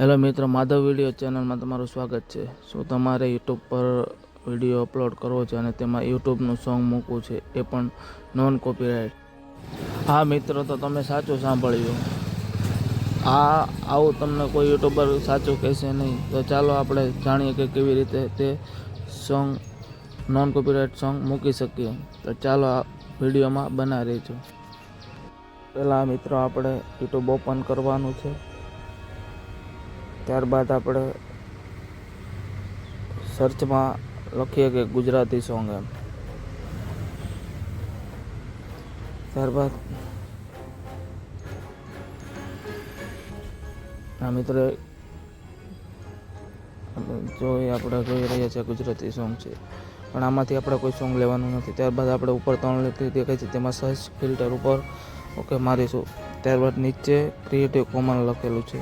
Hello મિત્રો, Madhav video ચેનલમાં તમારું સ્વાગત છે. શું તમારે યુટ્યુબ પર વીડિયો અપલોડ કરવો છે અને તેમાં યુટ્યુબનું સોંગ મૂકવું છે, એ પણ નોન કોપીરાઇટ. હા મિત્રો, તો તમે સાચું સાંભળ્યું. આ, આવું તમને કોઈ યુટ્યુબર સાચું કહેશે નહીં. તો ચાલો આપણે જાણીએ કે કેવી રીતે તે સોંગ, નોન કોપીરાઇટ સોંગ મૂકી શકીએ. તો ચાલો આ વિડીયોમાં બના રહેજો પહેલાં મિત્રો, આપણે યુટ્યુબ ઓપન કરવાનું છે. ત્યારબાદ આપણે સર્ચમાં લખીએ કે ગુજરાતી સોંગ એમ. ત્યારબાદ આ મિત્રો જોઈ આપણે જોઈ રહ્યા છીએ ગુજરાતી સોંગ છે. પણ આમાંથી આપણે કોઈ સોંગ લેવાનું નથી. ત્યારબાદ આપણે ઉપર ત્રણ લીટી દેખાય છે. તેમાં સર્ચ ફિલ્ટર ઉપર ઓકે મારીશું. ત્યારબાદ નીચે ક્રિએટિવ કોમન લખેલું છે.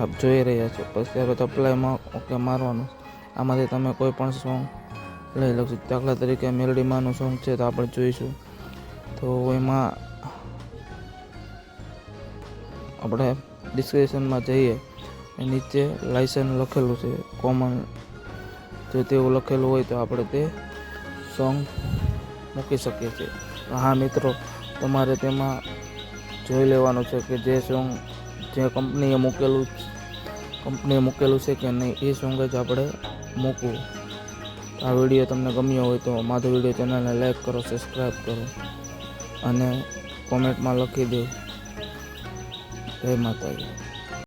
આપ જોઈ રહ્યા છો. પછી ત્યારબાદ અપ્લાયમાં ઓકે મારવાનું આમાંથી તમે કોઈ પણ સોંગ લઈ લખશો. દાખલા તરીકે મેલડીમાંનું સોંગ છે તો આપણે જોઈશું. તો એમાં આપણે ડિસ્ક્રિપ્શનમાં જઈએ. નીચે લાઇસન્સ લખેલું છે. કોમન જો તેવું લખેલું હોય તો આપણે તે સોંગ મૂકી શકીએ છીએ. હા મિત્રો, તમારે તેમાં જોઈ લેવાનું છે કે જે સોંગ જે કંપનીએ મૂકેલું કંપનીએ મૂકેલું છે કે નહીં, એ સોંગ જ આપણે મૂકવું. આ વીડિયો તમને ગમ્યો હોય તો માધો વીડિયો ચેનલને લાઈક કરો, સબસ્ક્રાઈબ કરો અને કોમેન્ટમાં લખી દો. જય માતાજી.